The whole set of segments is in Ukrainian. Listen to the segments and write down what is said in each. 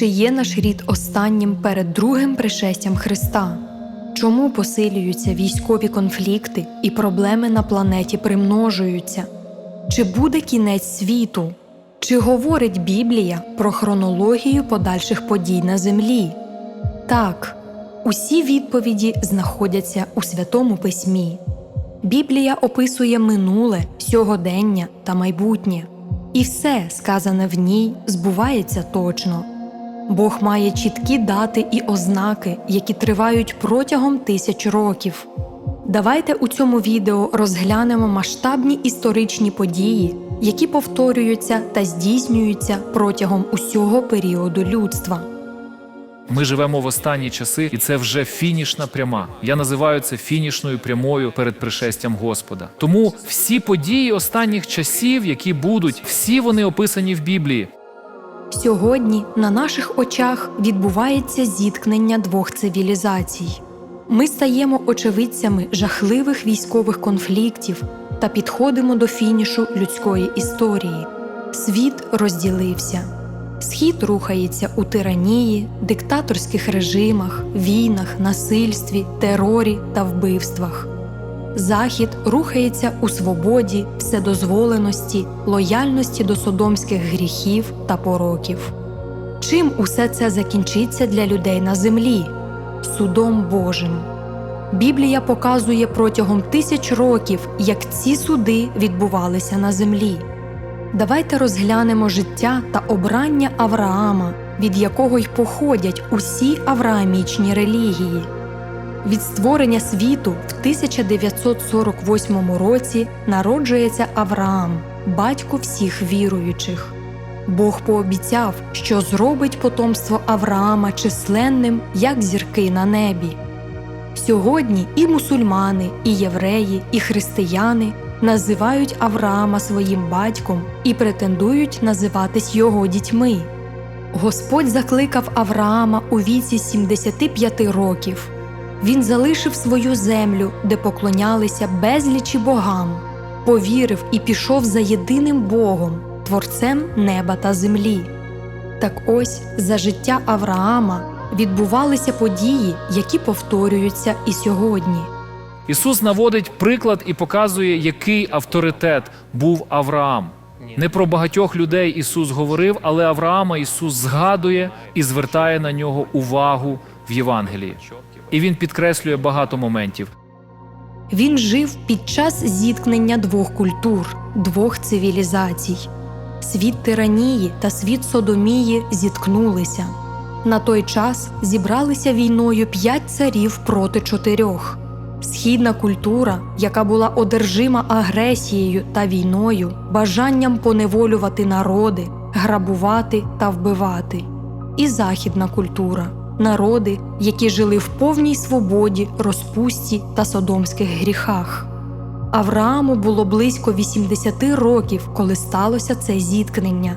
Чи є наш рід останнім перед другим пришестям Христа? Чому посилюються військові конфлікти і проблеми на планеті примножуються? Чи буде кінець світу? Чи говорить Біблія про хронологію подальших подій на землі? Так, усі відповіді знаходяться у Святому Письмі. Біблія описує минуле, сьогодення та майбутнє, і все, сказане в ній, збувається точно. Бог має чіткі дати і ознаки, які тривають протягом тисяч років. Давайте у цьому відео розглянемо масштабні історичні події, які повторюються та здійснюються протягом усього періоду людства. Ми живемо в останні часи, і це вже фінішна пряма. Я називаю це фінішною прямою перед пришестям Господа. Тому всі події останніх часів, які будуть, всі вони описані в Біблії. Сьогодні на наших очах відбувається зіткнення двох цивілізацій. Ми стаємо очевидцями жахливих військових конфліктів та підходимо до фінішу людської історії. Світ розділився. Схід рухається у тиранії, диктаторських режимах, війнах, насильстві, терорі та вбивствах. Захід рухається у свободі, вседозволеності, лояльності до содомських гріхів та пороків. Чим усе це закінчиться для людей на землі? Судом Божим. Біблія показує протягом тисяч років, як ці суди відбувалися на землі. Давайте розглянемо життя та обрання Авраама, від якого й походять усі авраамічні релігії. Від створення світу в 1948 році народжується Авраам, батько всіх віруючих. Бог пообіцяв, що зробить потомство Авраама численним, як зірки на небі. Сьогодні і мусульмани, і євреї, і християни називають Авраама своїм батьком і претендують називатись його дітьми. Господь закликав Авраама у віці 75 років. Він залишив свою землю, де поклонялися безлічі богам, повірив і пішов за єдиним Богом, Творцем неба та землі. Так ось за життя Авраама відбувалися події, які повторюються і сьогодні. Ісус наводить приклад і показує, який авторитет був Авраам. Не про багатьох людей Ісус говорив, але Авраама Ісус згадує і звертає на нього увагу в Євангелії. І він підкреслює багато моментів. Він жив під час зіткнення двох культур, двох цивілізацій. Світ тиранії та світ Содомії зіткнулися. На той час зібралися війною п'ять царів проти чотирьох. Східна культура, яка була одержима агресією та війною, бажанням поневолювати народи, грабувати та вбивати. І західна культура народи, які жили в повній свободі, розпусті та содомських гріхах. Аврааму було близько 80 років, коли сталося це зіткнення.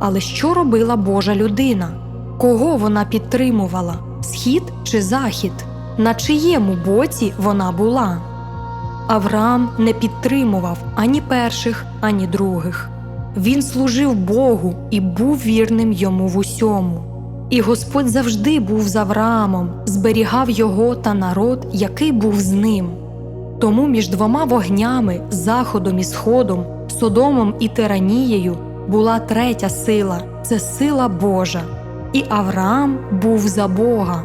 Але що робила Божа людина? Кого вона підтримувала? Схід чи захід? На чиєму боці вона була? Авраам не підтримував ані перших, ані других. Він служив Богу і був вірним йому в усьому. І Господь завжди був з Авраамом, зберігав його та народ, який був з ним. Тому між двома вогнями, заходом і сходом, Содомом і Тиранією, була третя сила це сила Божа. І Авраам був за Бога.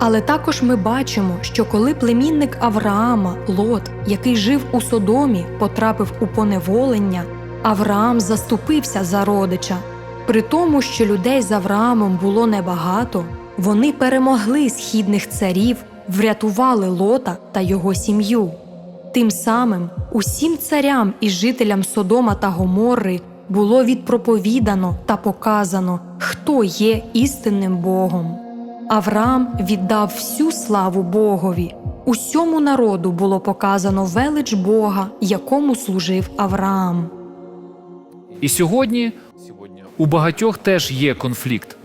Але також ми бачимо, що коли племінник Авраама, Лот, який жив у Содомі, потрапив у поневолення, Авраам заступився за родича. При тому, що людей з Авраамом було небагато, вони перемогли східних царів, врятували Лота та його сім'ю. Тим самим усім царям і жителям Содома та Гоморри було відпроповідано та показано, хто є істинним Богом. Авраам віддав всю славу Богові. Усьому народу було показано велич Бога, якому служив Авраам. І сьогодні у багатьох теж є конфлікт.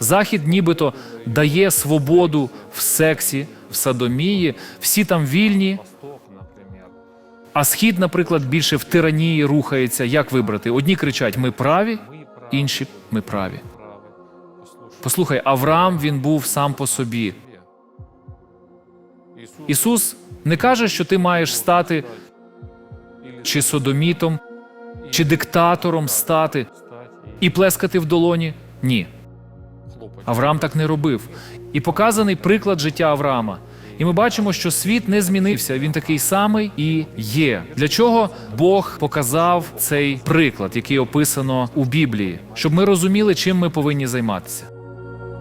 Захід нібито дає свободу в сексі, в садомії, всі там вільні. А схід, наприклад, більше в тиранії рухається. Як вибрати? Одні кричать: ми праві, інші ми праві. Послухай, Авраам він був сам по собі. Ісус не каже, що ти маєш стати чи содомітом, чи диктатором стати і плескати в долоні. Ні. Авраам так не робив. І показаний приклад життя Авраама. І ми бачимо, що світ не змінився. Він такий самий і є. Для чого Бог показав цей приклад, який описано у Біблії, щоб ми розуміли, чим ми повинні займатися.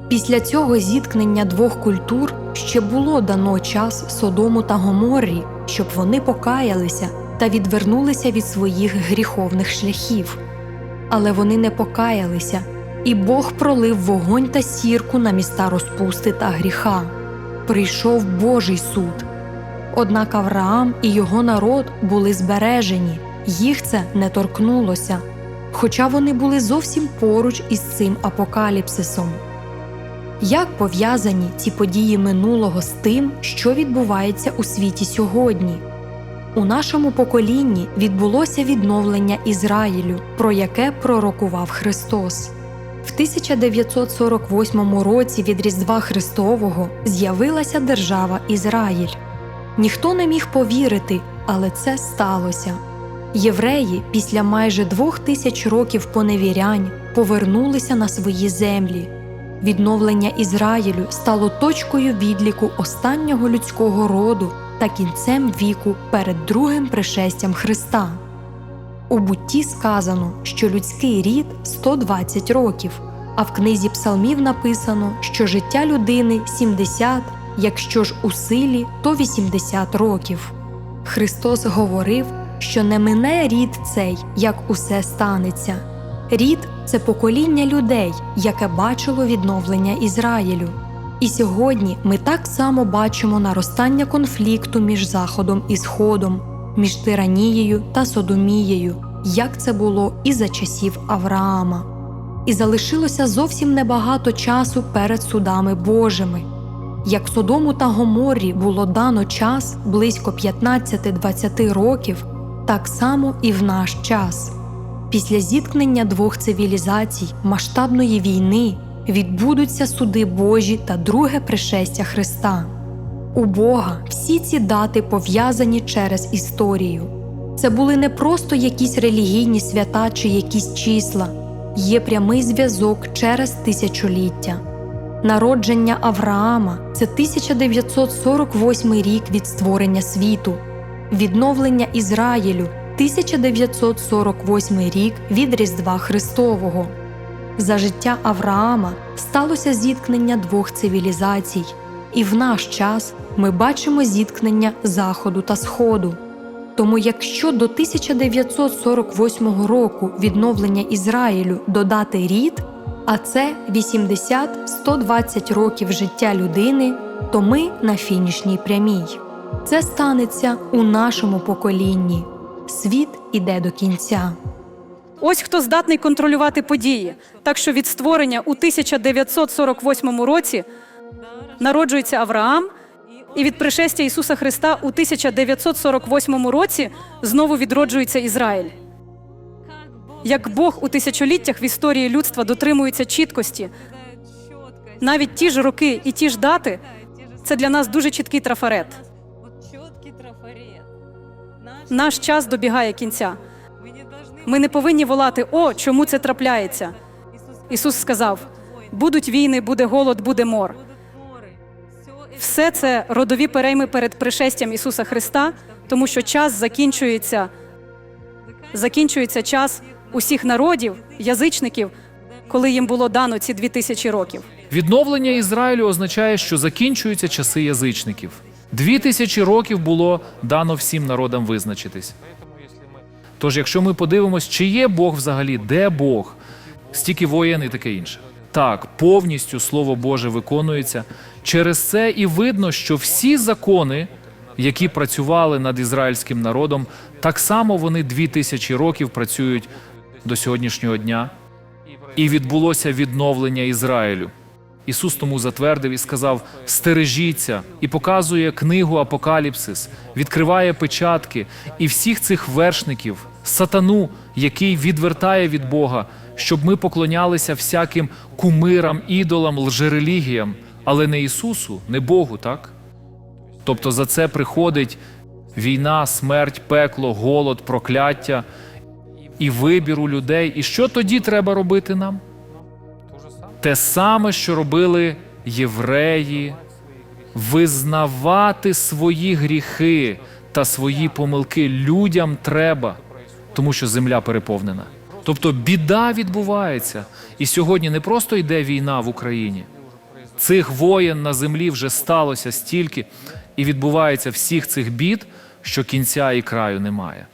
Після цього зіткнення двох культур ще було дано час Содому та Гоморрі, щоб вони покаялися та відвернулися від своїх гріховних шляхів. Але вони не покаялися, і Бог пролив вогонь та сірку на міста розпусти та гріха. Прийшов Божий суд. Однак Авраам і його народ були збережені, їх це не торкнулося, хоча вони були зовсім поруч із цим апокаліпсисом. Як пов'язані ці події минулого з тим, що відбувається у світі сьогодні? У нашому поколінні відбулося відновлення Ізраїлю, про яке пророкував Христос. В 1948 році від Різдва Христового з'явилася держава Ізраїль. Ніхто не міг повірити, але це сталося. Євреї після майже двох тисяч років поневірянь повернулися на свої землі. Відновлення Ізраїлю стало точкою відліку останнього людського роду та кінцем віку перед другим пришестям Христа. У бутті сказано, що людський рід 120 років, а в книзі псалмів написано, що життя людини 70, якщо ж у силі, то 80 років. Христос говорив, що не мине рід цей, як усе станеться. Рід це покоління людей, яке бачило відновлення Ізраїлю. І сьогодні ми так само бачимо наростання конфлікту між Заходом і Сходом, між тиранією та Содомією, як це було і за часів Авраама. І залишилося зовсім небагато часу перед судами Божими. Як Содому та Гоморрі було дано час близько 15-20 років, так само і в наш час. Після зіткнення двох цивілізацій масштабної війни відбудуться суди Божі та друге пришестя Христа. У Бога всі ці дати пов'язані через історію. Це були не просто якісь релігійні свята чи якісь числа, є прямий зв'язок через тисячоліття. Народження Авраама це 1948 рік від створення світу, відновлення Ізраїлю 1948 рік від Різдва Христового. За життя Авраама сталося зіткнення двох цивілізацій, і в наш час ми бачимо зіткнення Заходу та Сходу. Тому, якщо до 1948 року відновлення Ізраїлю додати рід, а це 80-120 років життя людини, то ми на фінішній прямій. Це станеться у нашому поколінні. Світ іде до кінця. Ось хто здатний контролювати події. Так що від створення у 1948 році народжується Авраам, і від пришестя Ісуса Христа у 1948 році знову відроджується Ізраїль. Як Бог у тисячоліттях в історії людства дотримується чіткості, навіть ті ж роки і ті ж дати це для нас дуже чіткий трафарет. Наш час добігає кінця. мы не должны Ми не повинні волати О, чому це трапляється. Ісус сказав: будуть війни, буде голод, буде мор. будут моры. Все это Все це родові перейми перед пришестям Ісуса Христа, тому що час закінчується, закінчується час усіх народів, язичників, коли їм було дано ці дві тисячі років. Відновлення Ізраїлю означає, що закінчуються часи язичників. Дві тисячі років було дано всім народам визначитись. Тож, якщо ми подивимось, чи є Бог взагалі, де Бог, стільки воєн і таке інше. Так, повністю Слово Боже виконується. Через це і видно, що всі закони, які працювали над ізраїльським народом, так само вони дві тисячі років працюють до сьогоднішнього дня. І відбулося відновлення Ізраїлю. Ісус тому затвердив і сказав: стережіться, і показує книгу Апокаліпсис, відкриває печатки, і всіх цих вершників сатану, який відвертає від Бога, щоб ми поклонялися всяким кумирам, ідолам, лжерелігіям, але не Ісусу, не Богу, так? Тобто за це приходить війна, смерть, пекло, голод, прокляття і вибір у людей. І що тоді треба робити нам? Те саме, що робили євреї, визнавати свої гріхи та свої помилки людям треба, тому що земля переповнена. Тобто біда відбувається. І сьогодні не просто йде війна в Україні. Цих воєн на землі вже сталося стільки, і відбувається всіх цих бід, що кінця і краю немає.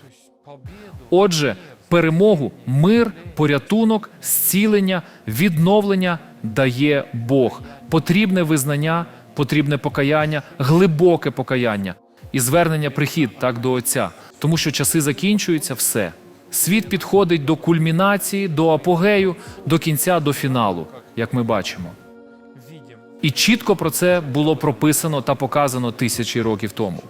Отже, перемогу, мир, порятунок, зцілення, відновлення дає Бог. Потрібне визнання, потрібне покаяння, глибоке покаяння і звернення прихід так до Отця, тому що часи закінчуються, все. Світ підходить до кульмінації, до апогею, до кінця, до фіналу, як ми бачимо. І чітко про це було прописано та показано тисячі років тому.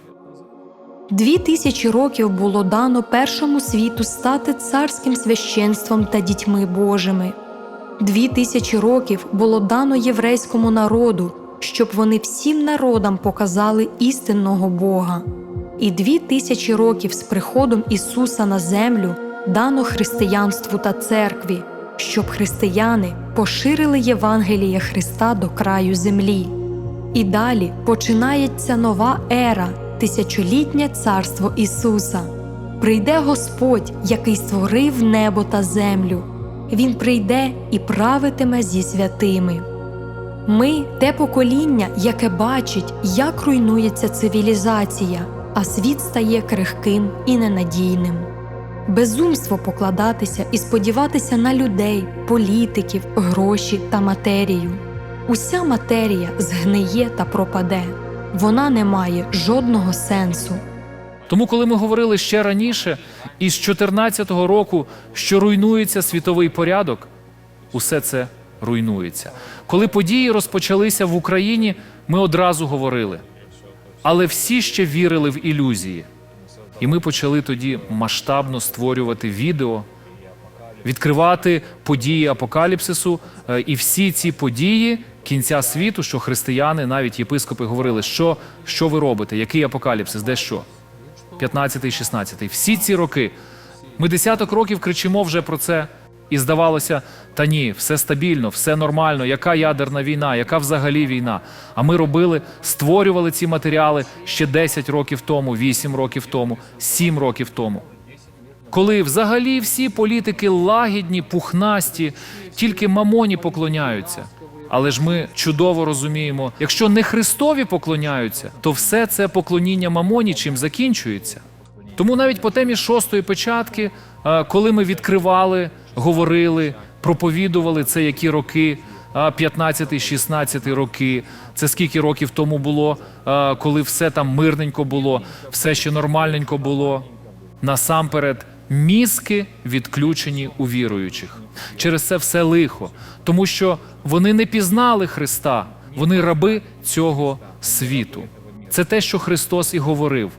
Дві тисячі років було дано першому світу стати царським священством та дітьми Божими. Дві тисячі років було дано єврейському народу, щоб вони всім народам показали істинного Бога. І дві тисячі років з приходом Ісуса на землю дано християнству та церкві, щоб християни поширили Євангеліє Христа до краю землі. І далі починається нова ера, тисячолітнє царство Ісуса. Прийде Господь, який створив небо та землю. Він прийде і правитиме зі святими. Ми те покоління, яке бачить, як руйнується цивілізація, а світ стає крихким і ненадійним. Безумство покладатися і сподіватися на людей, політиків, гроші та матерію. Уся матерія згниє та пропаде. Вона не має жодного сенсу. Тому, коли ми говорили ще раніше, із 14-го року, що руйнується світовий порядок, усе це руйнується. Коли події розпочалися в Україні, ми одразу говорили. Але всі ще вірили в ілюзії. І ми почали тоді масштабно створювати відео, відкривати події апокаліпсису. Е, І всі ці події кінця світу, що християни, навіть єпископи говорили, що, що ви робите, який апокаліпсис, де що? 15-й, 16-й. Всі ці роки. Ми десяток років кричимо вже про це. І здавалося, та ні, все стабільно, все нормально, яка ядерна війна, яка взагалі війна. А ми робили, створювали ці матеріали ще 10 років тому, 8 років тому, 7 років тому. Коли взагалі всі політики лагідні, пухнасті, тільки мамоні поклоняються. Але ж ми чудово розуміємо, якщо не Христові поклоняються, то все це поклоніння мамоні чим закінчується. Тому навіть по темі шостої печатки, е, коли ми відкривали, говорили, проповідували це які роки, 15-16 роки, це скільки років тому було, е, коли все там мирненько було, все ще нормальненько було. Насамперед, мізки відключені у віруючих. Через це все лихо, тому що вони не пізнали Христа, вони раби цього світу. Це те, що Христос і говорив.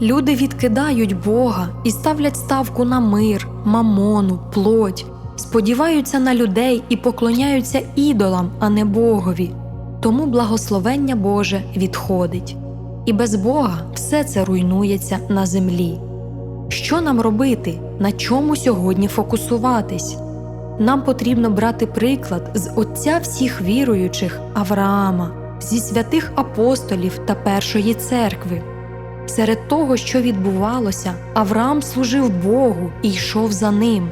Люди відкидають Бога і ставлять ставку на мир, мамону, плоть, сподіваються на людей і поклоняються ідолам, а не Богові. Тому благословення Боже відходить. І без Бога все це руйнується на землі. Що нам робити? На чому сьогодні фокусуватись? Нам потрібно брати приклад з Отця всіх віруючих Авраама, зі святих апостолів та Першої церкви. Серед того, що відбувалося, Авраам служив Богу і йшов за ним.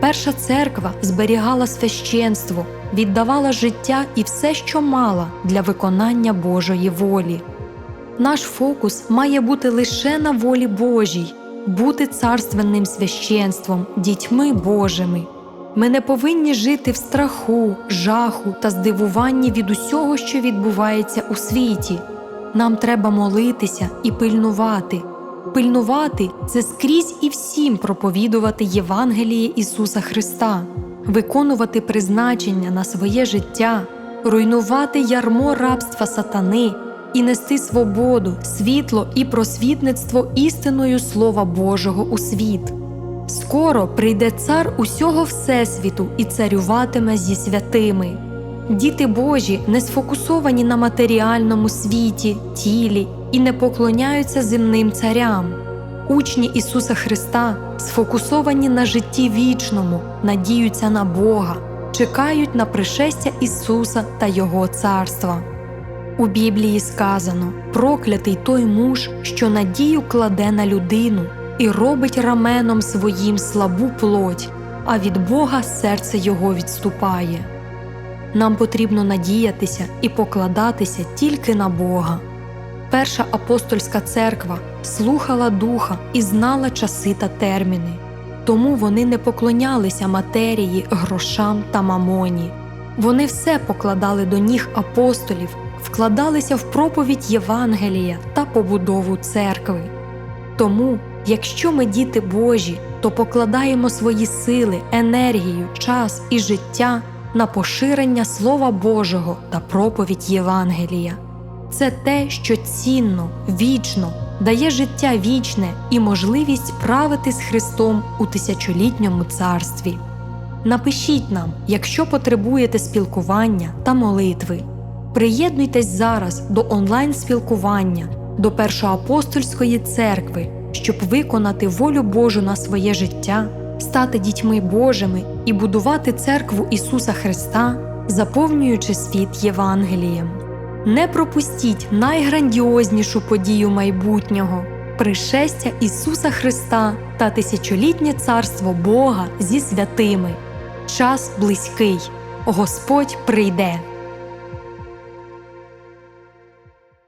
Перша церква зберігала священство, віддавала життя і все, що мала для виконання Божої волі. Наш фокус має бути лише на волі Божій, бути царственним священством, дітьми Божими. Ми не повинні жити в страху, жаху та здивуванні від усього, що відбувається у світі. Нам треба молитися і пильнувати. Пильнувати це скрізь і всім проповідувати Євангеліє Ісуса Христа, виконувати призначення на своє життя, руйнувати ярмо рабства сатани і нести свободу, світло і просвітництво істиною Слова Божого у світ. Скоро прийде цар усього Всесвіту і царюватиме зі святими. Діти Божі не сфокусовані на матеріальному світі, тілі і не поклоняються земним царям. Учні Ісуса Христа сфокусовані на житті вічному, надіються на Бога, чекають на пришестя Ісуса та Його царства. У Біблії сказано: проклятий той муж, що надію кладе на людину і робить раменом своїм слабу плоть, а від Бога серце його відступає. Нам потрібно надіятися і покладатися тільки на Бога. Перша апостольська церква слухала духа і знала часи та терміни, тому вони не поклонялися матерії, грошам та мамоні. Вони все покладали до ніг апостолів, вкладалися в проповідь Євангелія та побудову церкви. Тому, якщо ми діти Божі, то покладаємо свої сили, енергію, час і життя на поширення Слова Божого та проповідь Євангелія. Це те, що цінно, вічно, дає життя вічне і можливість правити з Христом у тисячолітньому царстві. Напишіть нам, якщо потребуєте спілкування та молитви. Приєднуйтесь зараз до онлайн-спілкування до Першоапостольської церкви, щоб виконати волю Божу на своє життя, стати дітьми Божими і будувати церкву Ісуса Христа, заповнюючи світ Євангелієм. Не пропустіть найграндіознішу подію майбутнього пришестя Ісуса Христа та тисячолітнє царство Бога зі святими. Час близький. Господь прийде.